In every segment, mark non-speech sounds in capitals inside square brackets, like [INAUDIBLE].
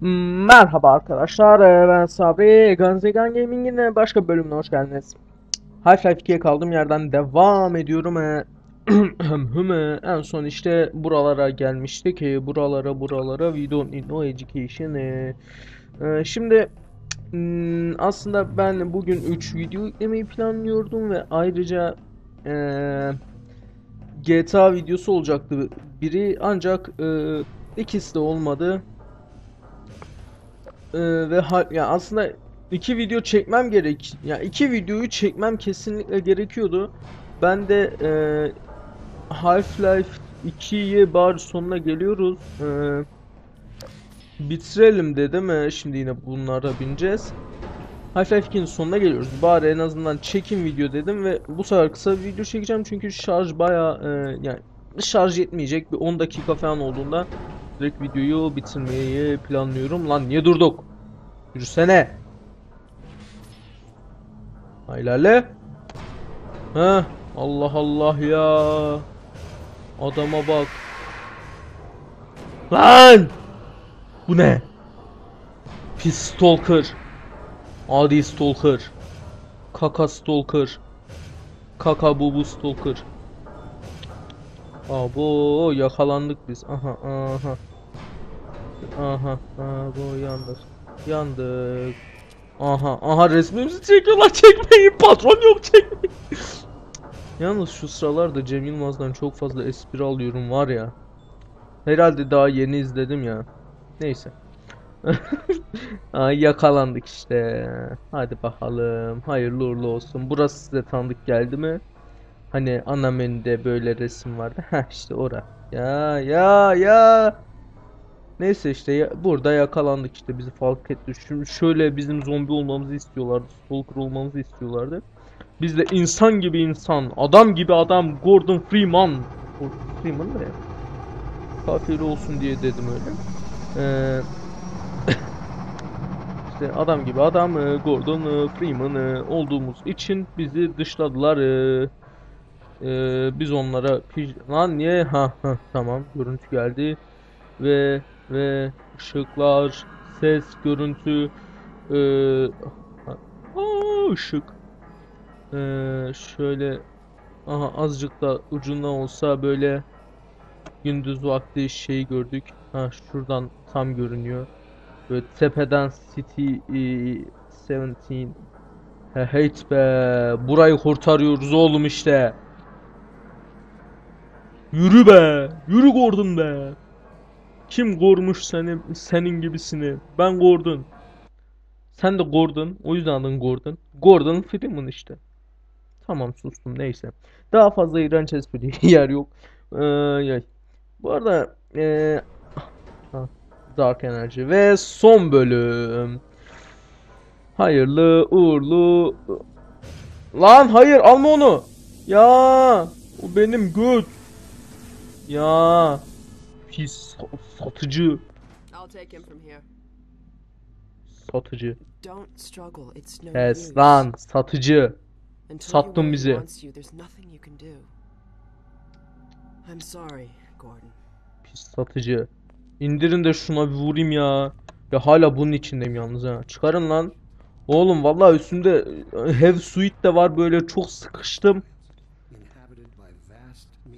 Merhaba arkadaşlar, ee, ben Sabri. Gunzigan Gaming'in başka bölümüne hoş geldiniz. Half-Life 2'ye kaldığım yerden devam ediyorum. Ee, [CLEARS THROAT] ee, en son işte buralara gelmiştik. Buralara buralara we don't need no education. Şimdi hmm, aslında ben bugün 3 video yüklemeyi planlıyordum ve ayrıca GTA videosu olacaktı biri ancak ikisi de olmadı. Ee, ve ha- ya aslında iki video çekmem gerek. Ya iki videoyu çekmem kesinlikle gerekiyordu. Ben de e, Half-Life 2'ye bari sonuna geliyoruz. Ee, bitirelim dedim. Ee, şimdi yine bunlara bineceğiz. Half-Life 2'nin sonuna geliyoruz. Bari en azından çekin video dedim ve bu sefer kısa bir video çekeceğim çünkü şarj baya yani şarj yetmeyecek bir 10 dakika falan olduğunda direkt videoyu bitirmeyi planlıyorum. Lan niye durduk? Yürüsene. Ha ilerle. Heh. Allah Allah ya. Adama bak. Lan! Bu ne? Pis stalker. Adi stalker. Kaka stalker. Kaka bubu stalker. Abo yakalandık biz. Aha aha. Aha abo yandık. Yandık. Aha aha resmimizi çekiyorlar çekmeyin patron yok çekmeyin. Yalnız şu sıralarda Cem Yılmaz'dan çok fazla espri alıyorum var ya. Herhalde daha yeni izledim ya. Neyse. [LAUGHS] Ay yakalandık işte. Hadi bakalım. Hayırlı uğurlu olsun. Burası size tanıdık geldi mi? Hani ana menüde böyle resim vardı. Heh işte ora. Ya ya ya. Neyse işte ya- burada yakalandık işte bizi fark etti. Şimdi şöyle bizim zombi olmamızı istiyorlardı. Stalker olmamızı istiyorlardı. Biz de insan gibi insan, adam gibi adam Gordon Freeman. Gordon Freeman ne ya? Kafiri olsun diye dedim öyle. Ee, [COUGHS] işte adam gibi adam e, Gordon e, Freeman e, olduğumuz için bizi dışladılar. Ee, biz onlara lan niye? Ha, tamam. Görüntü geldi. Ve ve ışıklar ses görüntü ee, aa, ışık. Ee, şöyle aha azıcık da ucundan olsa böyle gündüz vakti şeyi gördük. Ha şuradan tam görünüyor. Böyle tepeden City e, 17 He heyt be burayı kurtarıyoruz oğlum işte Yürü be. Yürü Gordon be. Kim kormuş seni senin gibisini? Ben Gordon. Sen de Gordon. O yüzden adın Gordon. Gordon Freeman işte. Tamam sustum neyse. Daha fazla iğrenç espri [LAUGHS] yer yok. Ee. Bu arada ee, Dark Energy ve son bölüm. Hayırlı uğurlu. Lan hayır alma onu. Ya o benim göt. Ya. Pis sa- satıcı. I'll take him from here. satıcı. Don't struggle. It's no Kes lan satıcı. Sattın bizi. I'm sorry, Gordon. pis satıcı. İndirin de şuna bir vurayım ya. Ya hala bunun içindeyim yalnız ha. Çıkarın lan. Oğlum vallahi üstümde e, heavy suit de var böyle çok sıkıştım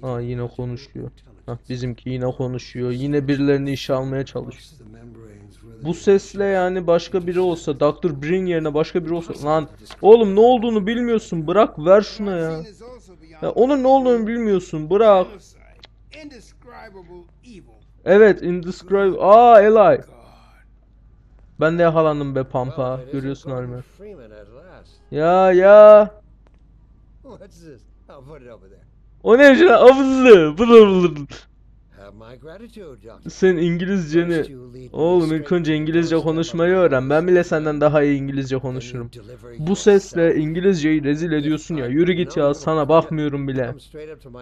ha yine konuşuyor Hah, bizimki yine konuşuyor yine birilerini işe almaya çalışıyor Bu sesle yani başka biri olsa Dr. Brin yerine başka biri olsa lan oğlum ne olduğunu bilmiyorsun bırak ver şuna ya. Ya onun ne olduğunu bilmiyorsun bırak. Evet indescribable. Aa Eli. Ben de yakalandım be pampa. Görüyorsun halimi. Ya ya. What's this? I'll put it over there. O ne işte avızlı. Sen İngilizceni Oğlum ilk önce İngilizce konuşmayı öğren. Ben bile senden daha iyi İngilizce konuşurum. Bu sesle İngilizceyi rezil ediyorsun ya. Yürü git ya sana bakmıyorum bile.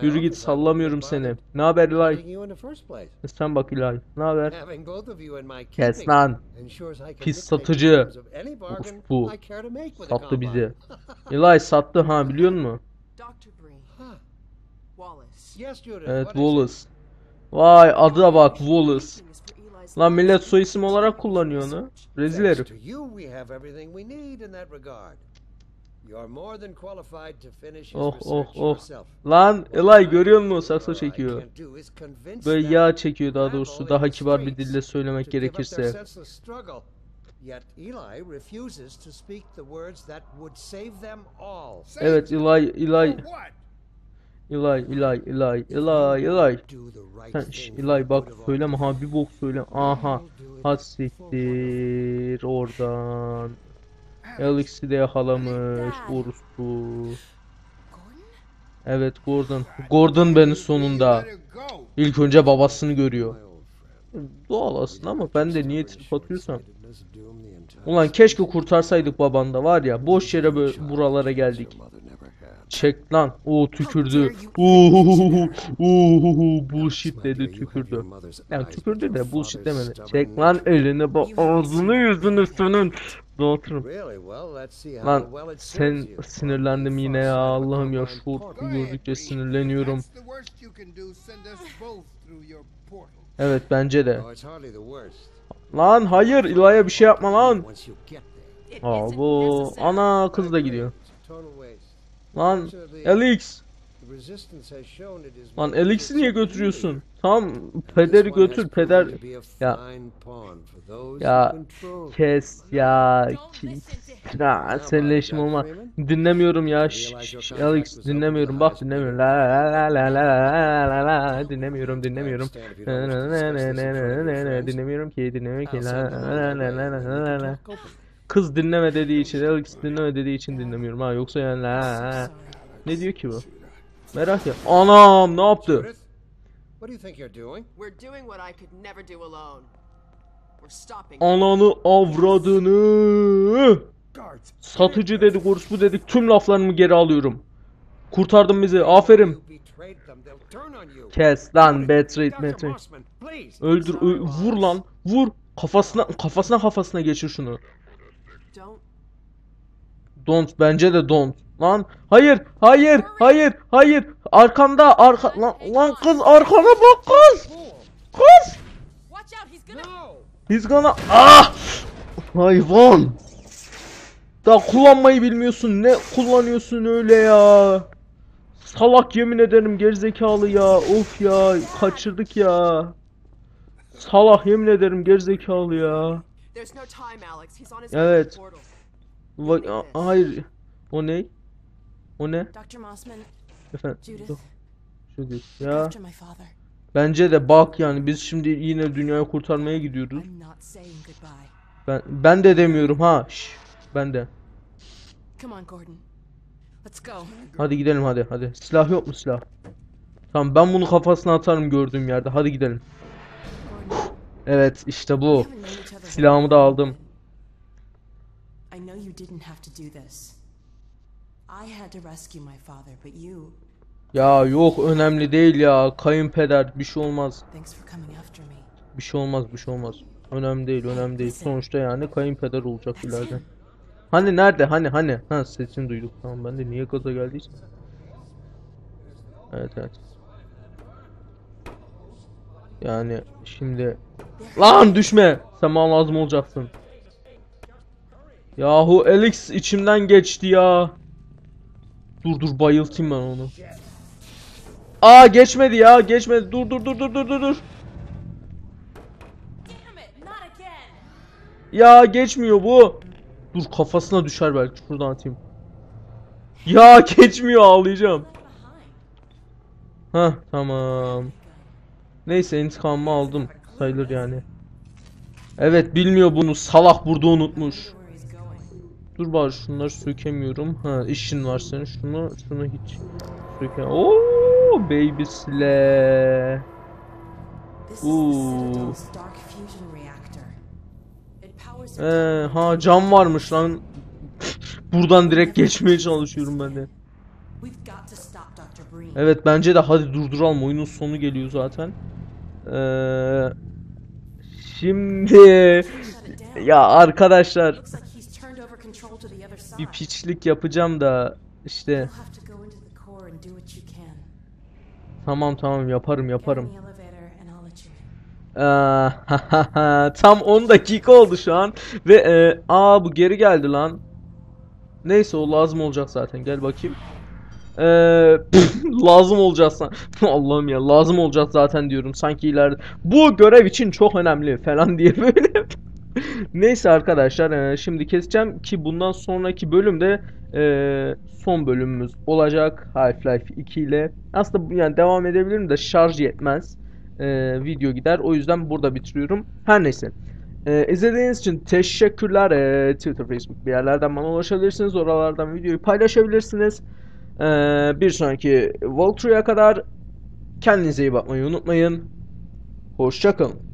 Yürü git sallamıyorum seni. Ne haber Eli? Sen bak Eli. Ne haber? Kes lan. Pis satıcı. Bu. Sattı bizi. [LAUGHS] Eli sattı ha biliyor musun? Evet Wallace. Vay adı bak Wallace. Lan millet soy isim olarak kullanıyor onu. Rezil herif. Oh oh oh. Lan Eli görüyor musun sakso çekiyor. Böyle yağ çekiyor daha doğrusu daha kibar bir dille söylemek gerekirse. Evet Eli Eli İlay, İlay, İlay, İlay, İlay. Sen şş, İlay bak söyleme ha bir bok söyle. Aha. Hat siktir oradan. Alex'i de yakalamış. Orospu. Evet Gordon. Gordon beni sonunda. İlk önce babasını görüyor. Doğal aslında ama ben de niye trip atıyorsam. Ulan keşke kurtarsaydık babanda var ya. Boş yere buralara geldik. Çek lan. O tükürdü. Uhuhuhu. Uhuhuhu. Bullshit dedi tükürdü. Yani tükürdü de bullshit demedi. Çek lan elini bu ağzını yüzünü senin. Dağıtırım. Lan sen sinirlendim yine ya Allah'ım ya şu gördükçe sinirleniyorum. Evet bence de. Lan hayır İlaya bir şey yapma lan. Aa bu ana kız da gidiyor. Lan Alex. Lan Alex'i niye götürüyorsun? Tamam pederi götür peder. Ya. Ya kes ya. Ya seninle işim olma. Dinlemiyorum ya. Şş, şş, Alex dinlemiyorum. Bak dinlemiyorum. La la la la la la la la. dinlemiyorum dinlemiyorum. Dinlemiyorum ki dinlemiyorum ki La la la la la la. Kız dinleme dediği için, Alex dinleme dediği için dinlemiyorum ha. Yoksa yani ha. Ne diyor ki bu? Merak et. Anam ne yaptı? Ananı avradını. Satıcı dedik, orospu dedik. Tüm laflarımı geri alıyorum. Kurtardın bizi. Aferin. Kes lan Betrit Betrit. Öldür, vur lan. Vur. Kafasına kafasına kafasına geçir şunu. Don't. Don't bence de don't. Lan hayır, hayır, hayır, hayır. Arkamda arka lan, lan kız arkana bak kız. Kız. He's gonna. Ah! Hayvan. Daha kullanmayı bilmiyorsun. Ne kullanıyorsun öyle ya? Salak yemin ederim gerizekalı ya. Of ya kaçırdık ya. Salak yemin ederim gerizekalı ya. There's no time, Alex. He's on his Evet. Va- a- hayır. O ne? O ne? Efendim. Judith, look Ya bence de bak yani biz şimdi yine dünyayı kurtarmaya gidiyoruz. Ben ben de demiyorum ha. Şş, ben de. Hadi gidelim hadi hadi. Silah yok mu silah? Tamam ben bunu kafasına atarım gördüğüm yerde. Hadi gidelim. Evet işte bu. Silahımı da aldım. I know you didn't have to do this. I had to rescue my father, but you, Ya yok önemli değil ya. Kayınpeder bir şey olmaz. Bir şey olmaz bir şey olmaz. Önemli değil önemli değil. Sonuçta yani kayınpeder olacak ileride. Hani nerede hani hani? Ha sesini duyduk. Tamam ben de niye gaza geldiysem. Evet evet. Yani şimdi Lan düşme. Sen bana lazım olacaksın. Yahu Alex içimden geçti ya. Dur dur bayıltayım ben onu. Aa geçmedi ya geçmedi. Dur dur dur dur dur dur dur. Ya geçmiyor bu. Dur kafasına düşer belki. Şuradan atayım. Ya geçmiyor ağlayacağım. Hah tamam. Neyse intikamımı aldım. Sayılır yani. Evet bilmiyor bunu. Salak burada unutmuş. Dur bari şunları sökemiyorum. Ha işin var senin. Şunu şunu hiç söke. Oo baby sile. Her Ee, ha cam varmış lan. [LAUGHS] Buradan direkt geçmeye çalışıyorum ben de. Evet bence de hadi durduralım. Oyunun sonu geliyor zaten. Ee, Şimdi ya arkadaşlar bir piçlik yapacağım da işte Tamam tamam yaparım yaparım. Ee, [LAUGHS] tam 10 dakika oldu şu an ve e, aa bu geri geldi lan. Neyse o lazım olacak zaten. Gel bakayım. [LAUGHS] Lazım olacak san- [LAUGHS] Allah'ım ya lazım olacak zaten diyorum sanki ileride bu görev için çok önemli falan [LAUGHS] diye böyle neyse arkadaşlar e, şimdi keseceğim ki bundan sonraki bölümde e, son bölümümüz olacak Half-Life 2 ile aslında yani devam edebilirim de şarj yetmez E, video gider o yüzden burada bitiriyorum her neyse ee, izlediğiniz için teşekkürler. Ee, Twitter, Facebook bir yerlerden bana ulaşabilirsiniz. Oralardan videoyu paylaşabilirsiniz. Ee, bir sonraki walkthrough'a kadar kendinize iyi bakmayı unutmayın. Hoşçakalın.